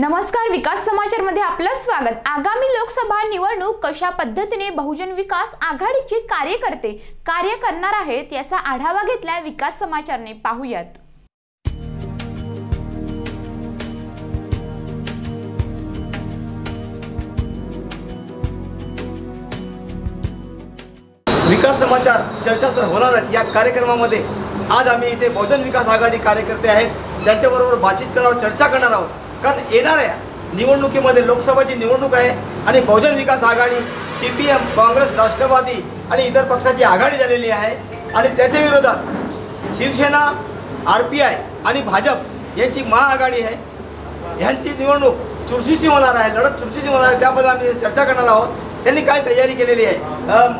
नमस्कार विकास समाचारमध्ये आपलं स्वागत. आगामी लोकसभा निवडणूक कशा पद्धतीने बहुजन विकास आघाडीचे कार्यकर्ते कार्य करणार आहेत याचा आढावा घेतलाय विकास समाचारने. पाहूयात. विकास समाचार चर्चा तर होणारच या कार्यक्रमामध्ये. आज आम्ही इथे बहुजन विकास आघाडी कार्यकर्ते आहेत. त्यांच्याबरोबर बातचीत करणार चर्चा करणार आहोत. कारण येणाऱ्या निवडणुकीमध्ये लोकसभाची निवडणूक आहे आणि Bahujan Vikas Aghadi C P M Congress Rashtravadi आणि इतर पक्षाची आघाडी झालेली आहे. आणि त्याच्या विरोधात शिवसेना आर पी आय आणि भाजप यांची महाआघाडी आहे. ह्यांची निवडणूक चुरशीची होणार आहे लढत चुरशीची होणार आहे. त्याबद्दल आम्ही चर्चा करणार आहोत त्यांनी काय तैयारी केलेली है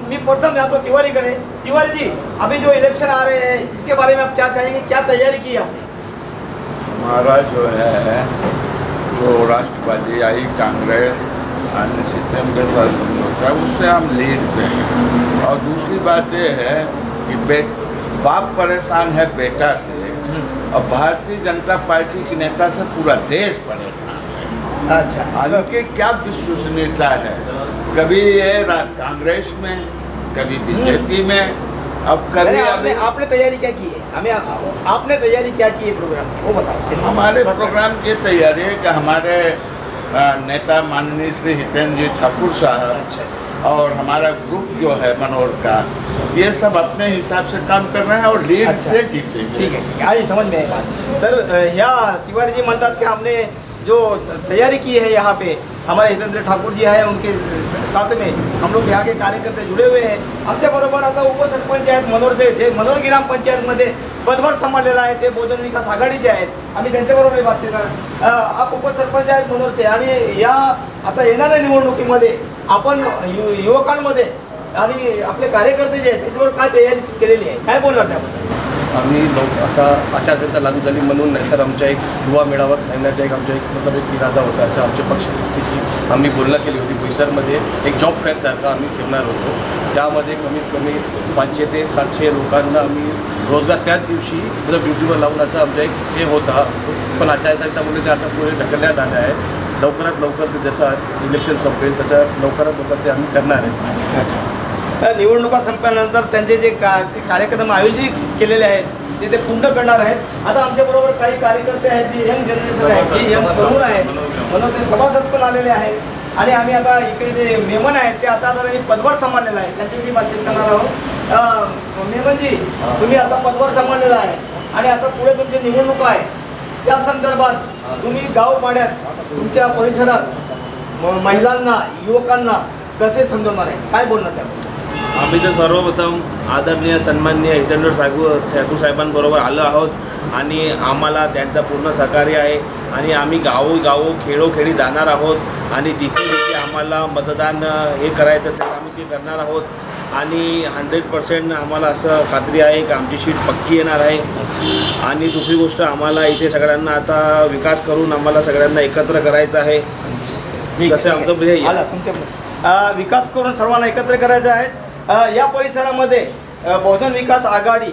मी प्रथम जातो तिवारी कडे तिवारी जी अभी जो इलेक्शन आ रहे हैं इसके बारे में आप क्या कहेंगे? क्या तैयारी की आपने? हमारा जो है जो राष्ट्रवादी आई कांग्रेस अन्य सिस्टम के साथ समझौता है उससे हम लीड पे हैं और दूसरी बात यह है कि बे बाप परेशान है बेटा से और भारतीय जनता पार्टी के नेता से पूरा देश परेशान है। अच्छा। उनके क्या विश्वसनीयता है? कभी ये कांग्रेस में कभी बीजेपी में अब कभी अरे आपने आपने तैयारी क्या की है? हमें आपने तैयारी क्या की है प्रोग्राम वो बताओ। हमारे प्रोग्राम की तैयारी है कि हमारे नेता माननीय श्री हितेंद्र जी ठाकुर साहब अच्छा अच्छा। और हमारा ग्रुप जो है मनोहर का ये सब अपने हिसाब से काम कर रहे हैं और लीड अच्छा। से जीतेंगे ठीक है ठीक है। आई समझ में आई बात। तर अ, या तिवारी जी म्हणतात की हमने जो तैयारी की है यहाँ पे हमारे हितेंद्र ठाकुर जी है उनके साथ में हम लोग यहाँ के कार्यकर्ते जुड़े हुए हैं। आमच्याबरोबर आता उपसरपंच आहेत मनोरचे जे मनोर ग्रामपंचायतमध्ये पदभार सांभाळलेला आहे ते बहुजन विकास आघाडीचे आहेत. आम्ही त्यांच्याबरोबर बातचीत करणार. आप उपसरपंच आहेत मनोरचे आणि या आता येणाऱ्या निवडणुकीमध्ये आपण यु युवकांमध्ये आणि आपले कार्यकर्ते जे आहेत त्याच्यावर काय तयारी केलेली आहे? काय बोलणार त्याबद्दल? आम्ही लोक आता आचारसंहिता लागू झाली म्हणून नाहीतर आमच्या एक युवा मेळावा घालण्याचा एक आमच्या एक मतलब एक इरादा होता. असं आमच्या पक्षाची आम्ही बोलणं केली होती. बोईसरमध्ये एक जॉब फेअरसारखा आम्ही ठेवणार होतो. त्यामध्ये कमीत कमी पाचशे ते सातशे लोकांना आम्ही रोजगार त्याच दिवशी मतलब ड्युटीवर लावून असं आमचा एक हे होता. पण आचारसंहितामुळे ते आता पुढे ढकलण्यात आलं आहे. लवकरात लवकर ते जसं इलेक्शन संपेल तसं लवकरात लवकर ते आम्ही करणार आहे. निवडणुका संपल्यानंतर त्यांचे जे का ते कार्यक्रम आयोजित केलेले आहेत ते ते पूर्ण करणार आहेत. आता आमच्या बरोबर काही कार्यकर्ते आहेत जे यंग जनरेशन आहेत जे यंग तरुण आहेत. म्हणून ते सभासद पण आलेले आहेत. आणि आम्ही आता इकडे जे मेमन आहेत ते आता आता पदभार सांभाळलेला आहे. त्यांच्याशी बातचीत करणार आहोत. मेमनजी तुम्ही आता पदभार सांभाळलेला आहे. आणि आता पुढे तुमची निवडणूक आहे. त्या संदर्भात तुम्ही गाव पाड्यात तुमच्या परिसरात म- महिलांना युवकांना कसे समजवणार आहे? काय बोलणार त्याबद्दल? आम्ही तर सर्वप्रथम आदरणीय सन्माननीय हितेंद्र सागू ठाकूर साहेबांबरोबर आलो आहोत आणि आम्हाला त्यांचं पूर्ण सहकार्य आहे आणि आम्ही गावोगावो खेळोखेळी जाणार आहोत आणि जिथे जिथे आम्हाला मतदान हे करायचं असेल आम्ही ते करणार आहोत. आणि हंड्रेड पर्सेंट आम्हाला असं खात्री आहे की आमची सीट पक्की येणार आहे. आणि दुसरी गोष्ट आम्हाला इथे सगळ्यांना आता विकास करून आम्हाला सगळ्यांना एकत्र करायचं आहे. तसं आमचं ध्येय. तुमच्या विकास करून सर्वांना एकत्र करायचं आहे. या परिसरामध्ये बहुजन विकास आघाडी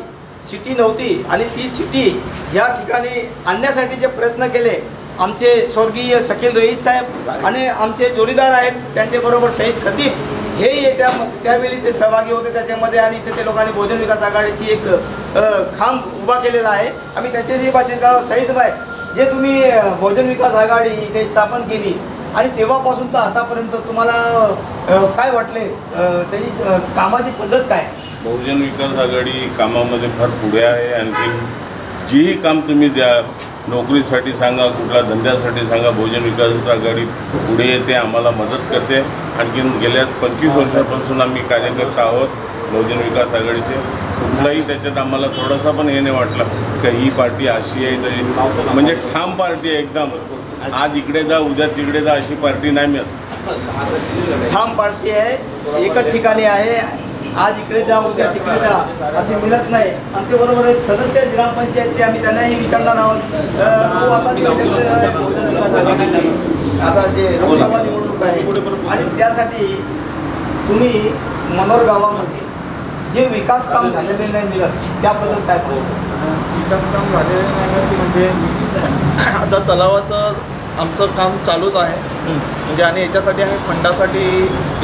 सिटी नव्हती आणि ती सिटी या ठिकाणी आणण्यासाठी जे प्रयत्न केले आमचे स्वर्गीय शकील रईस साहेब आणि आमचे जोडीदार आहेत त्यांच्याबरोबर शहीद खतीब हेही येत्या त्यावेळी ते सहभागी होते त्याच्यामध्ये आणि इथे ते लोकांनी बहुजन विकास आघाडीची एक खांब उभा केलेला आहे. आम्ही त्यांच्याशी बातचीत करावं शहीद भाई जे तुम्ही बहुजन विकास आघाडी इथे स्थापन केली आणि तेव्हापासून तर आतापर्यंत तुम्हाला काय वाटले? त्याची कामाची पद्धत काय? बहुजन विकास आघाडी कामामध्ये फार पुढे आहे. आणखी जेही काम तुम्ही द्या नोकरीसाठी सांगा कुठल्या धंद्यासाठी सांगा बहुजन विकास आघाडी पुढे येते आम्हाला मदत करते. आणखीन गेल्या पंचवीस वर्षापासून आम्ही कार्यकर्ता आहोत बहुजन विकास आघाडीचे. कुठलाही त्याच्यात आम्हाला थोडासा पण हे नाही वाटला. का ही पार्टी अशी आहे तरी म्हणजे ठाम पार्टी आहे एकदम. आज इकडे जा उद्या तिकडे जा अशी पार्टी नाही मिळत. ठाम पार्टी आहे एकच ठिकाणी आहे. आज इकडे जा उद्या तिकडे जा असे मिळत नाही. आमच्या बरोबर एक सदस्य आहेत ग्रामपंचायतचे आम्ही त्यांनाही विचारणार आहोत. आता जे लोकसभा निवडणूक आहे आणि त्यासाठी तुम्ही मनोर गावामध्ये जे विकास काम झालेले नाही मिळत त्याबद्दल काय बोलतो विकास काम झालेलं नाही म्हणजे आता तलावाचं आमचं काम चालूच आहे. म्हणजे आणि याच्यासाठी आम्ही फंडासाठी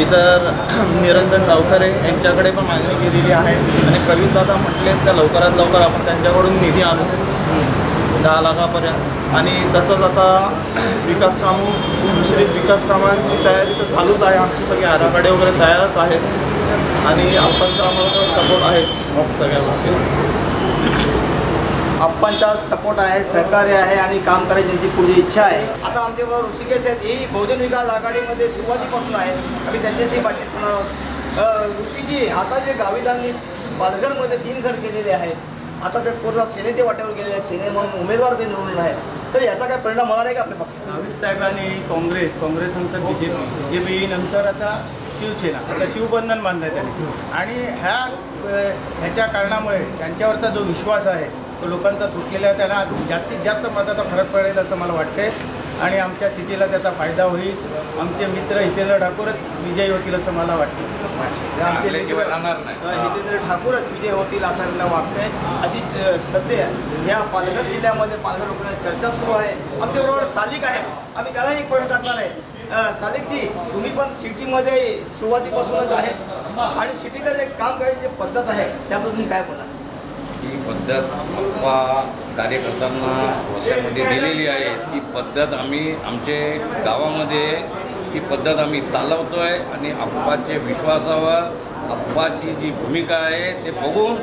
इतर निरंजन गावकरे यांच्याकडे पण मागणी केलेली आहे. आणि कवित दादा म्हटले त्या लवकरात लवकर आपण त्यांच्याकडून निधी आणू. दहा लाखापर्यंत. आणि तसंच आता विकास काम दुसरी विकास कामांची तयारी तर चालूच आहे. आमची सगळी आराखडे वगैरे तयारच आहेत. आणि आपण आम्हाला सपोर्ट आहे. हो, सगळ्या गोष्टी आप्पांचा सपोर्ट आहे सहकार्य आहे आणि काम करायची त्यांची पुढची इच्छा आहे. आता आमच्याबरोबर ऋषिकेश आहेत ही बहुजन विकास आघाडीमध्ये सुरुवातीपासून आहे. आम्ही त्यांच्याशी बातचीत करणार आहोत. ऋषीजी आता जे गावीदांनी पालघरमध्ये तीन घर केलेले आहेत. आता ते पूर्ण सेनेच्या वाट्यावर गेलेले आहेत. सेने म्हणून उमेदवार ते निवडून आहेत. तर याचा काय परिणाम होणार आहे का आपल्या पक्षात? गावित साहेबांनी काँग्रेस काँग्रेसनंतर नंतर जे बी जे पी नंतर आता शिवसेना आता शिवबंधन बांधलं आहे त्याने आणि ह्या ह्याच्या कारणामुळे त्यांच्यावरचा जो विश्वास आहे तो लोकांचा तुटलेला आहे. त्यांना जास्तीत जास्त मताचा फरक पडेल असं मला वाटते आणि आमच्या सिटीला त्याचा फायदा होईल. आमचे मित्र हितेंद्र ठाकूरच विजयी होतील असं मला वाटतं आमचे हितेंद्र ठाकूरच विजय होतील असं मला वाटतंय. अशी सध्या या पालघर जिल्ह्यामध्ये पालघर लोकांची चर्चा सुरू आहे. आमच्याबरोबर सालिक आहे. आम्ही त्यालाही एक प्रश्न टाकणार आहे. सालिकजी तुम्ही पण सिटीमध्ये सुरुवातीपासूनच आहे. आणि सिटीचं जे काम करायची जी पद्धत आहे त्याबद्दल तुम्ही काय बोला ती पद्धत अप्पा कार्यकर्त्यांना वर्षामध्ये दिलेली आहे. ती पद्धत आम्ही आमचे गावामध्ये ती पद्धत आम्ही चालवतो आहे आणि अप्पाच्या विश्वासावर अप्पाची जी भूमिका आहे ते बघून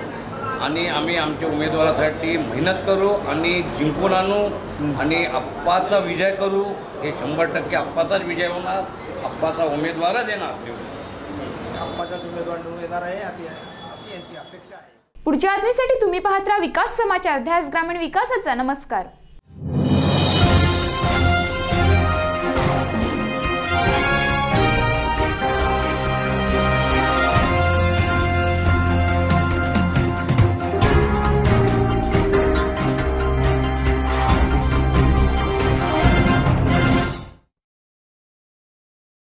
आणि आम्ही आमच्या उमेदवारासाठी मेहनत करू आणि जिंकून आणू आणि अप्पाचा विजय करू. हे शंभर टक्के अप्पाचाच विजय होणार. अप्पाचा उमेदवारच येणार. आप्पाचाच उमेदवार निवडून येणार आहे. अशी यांची अपेक्षा आहे. पुढच्या बातमीसाठी तुम्ही पाहत राहा विकास समाचार. ध्यास ग्रामीण विकासाचा. नमस्कार.